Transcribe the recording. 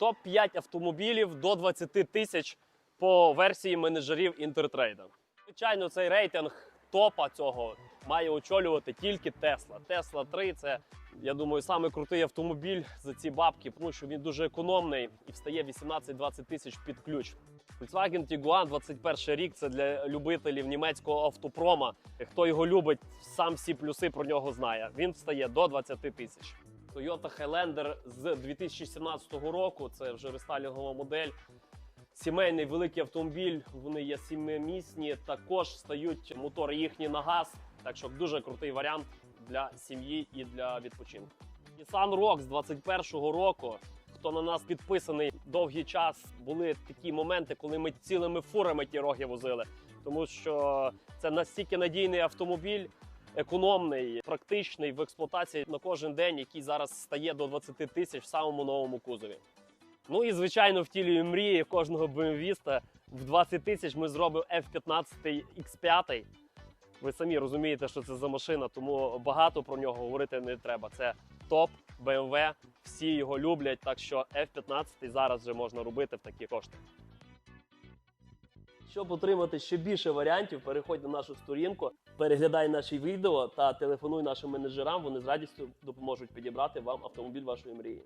Топ-5 автомобілів до 20 тисяч по версії менеджерів Інтертрейда. Звичайно, цей рейтинг топа цього має очолювати тільки Тесла. Тесла 3 це, я думаю, самий крутий автомобіль за ці бабки, тому що він дуже економний і встає 18-20 тисяч під ключ. Volkswagen Tiguan 21 рік це для любителів німецького автопрома. Хто його любить, сам всі плюси про нього знає. Він встає до 20 тисяч. Toyota Highlander з 2017 року. Це вже рестайлінгова модель. Сімейний великий автомобіль. Вони є сімимісні. Також стають мотори їхні на газ. Так що дуже крутий варіант для сім'ї і для відпочинку. Nissan Rogue з 21 року. Хто на нас підписаний довгий час, були такі моменти, коли ми цілими фурами ті роги возили, тому що це настільки надійний автомобіль, економний, практичний в експлуатації на кожен день, який зараз стає до 20 тисяч в самому новому кузові. Ну і звичайно, втілює мрії кожного БМВіста. В 20 тисяч ми зробимо F-15 X5. Ви самі розумієте, що це за машина, тому багато про нього говорити не треба. Це топ BMW, всі його люблять, так що F-15 зараз вже можна робити в такі кошти. Щоб отримати ще більше варіантів, переходь на нашу сторінку, переглядай наші відео та телефонуй нашим менеджерам. Вони з радістю допоможуть підібрати вам автомобіль вашої мрії.